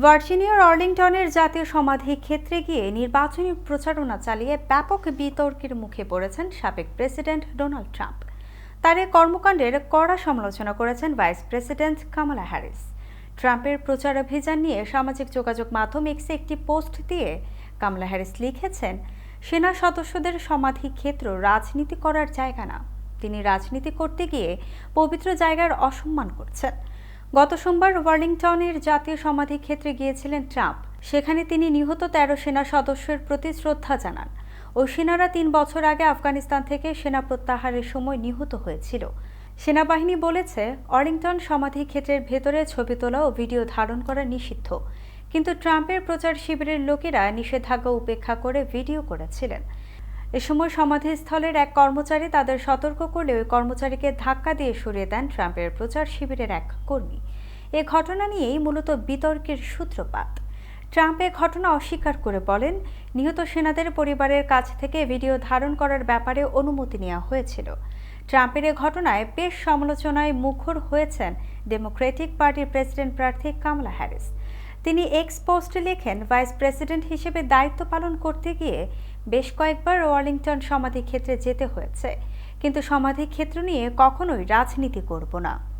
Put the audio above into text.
ভার্জিনিয়ার অর্লিংটনের জাতীয় সমাধি ক্ষেত্রে গিয়ে নির্বাচনী প্রচারণা চালিয়ে ব্যাপক বিতর্কের মুখে পড়েছেন সাবেক প্রেসিডেন্ট ডোনাল্ড ট্রাম্প। তার এই কর্মকাণ্ডের কড়া সমালোচনা করেছেন ভাইস প্রেসিডেন্ট কামালা হ্যারিস। ট্রাম্পের প্রচারাভিযান নিয়ে সামাজিক যোগাযোগ মাধ্যম এক্সে একটি পোস্ট দিয়ে কামলা হ্যারিস লিখেছেন, সেনা সদস্যদের সমাধি ক্ষেত্র রাজনীতি করার জায়গা না। তিনি রাজনীতি করতে গিয়ে পবিত্র জায়গার অসম্মান করছেন। গত সোমবার ওয়ার্লিংটনের জাতীয় সমাধি ক্ষেত্রে গিয়েছিলেন ট্রাম্প। সেখানে তিনি নিহত তেরো সেনা সদস্যের প্রতি শ্রদ্ধা জানান ওই সেনারা তিন বছর আগে আফগানিস্তান থেকে সেনা প্রত্যাহারের সময় নিহত হয়েছিল। সেনাবাহিনী বলেছে অরিংটন সমাধি ক্ষেত্রের ভেতরে ছবি তোলা ও ভিডিও ধারণ করা নিষিদ্ধ। কিন্তু ট্রাম্পের প্রচার শিবিরের লোকেরা নিষেধাজ্ঞা উপেক্ষা করে ভিডিও করেছিলেন। এ সময় সমাধিস্থলের এক কর্মচারী তাদের সতর্ক করলে ওই কর্মচারীকে ধাক্কা দিয়ে সরিয়ে দেন ট্রাম্পের প্রচার শিবিরের এক কর্মী। এ ঘটনা নিয়েই মূলত বিতর্কের সূত্রপাত। ট্রাম্প এ ঘটনা অস্বীকার করে বলেন, নিহত সেনাদের পরিবারের কাছ থেকে ভিডিও ধারণ করার ব্যাপারে অনুমতি নেওয়া হয়েছিল। ট্রাম্পের এ ঘটনায় বেশ সমালোচনায় মুখর হয়েছেন ডেমোক্রেটিক পার্টির প্রেসিডেন্ট প্রার্থী কামলা হ্যারিস। তিনি এক্স পোস্টে লেখেন, ভাইস প্রেসিডেন্ট হিসেবে দায়িত্ব পালন করতে গিয়ে বেশ কয়েকবার ওয়ার্লিংটন সমাধিক্ষেত্রে যেতে হয়েছে। কিন্তু সমাধিক্ষেত্র নিয়ে কখনোই রাজনীতি করব না।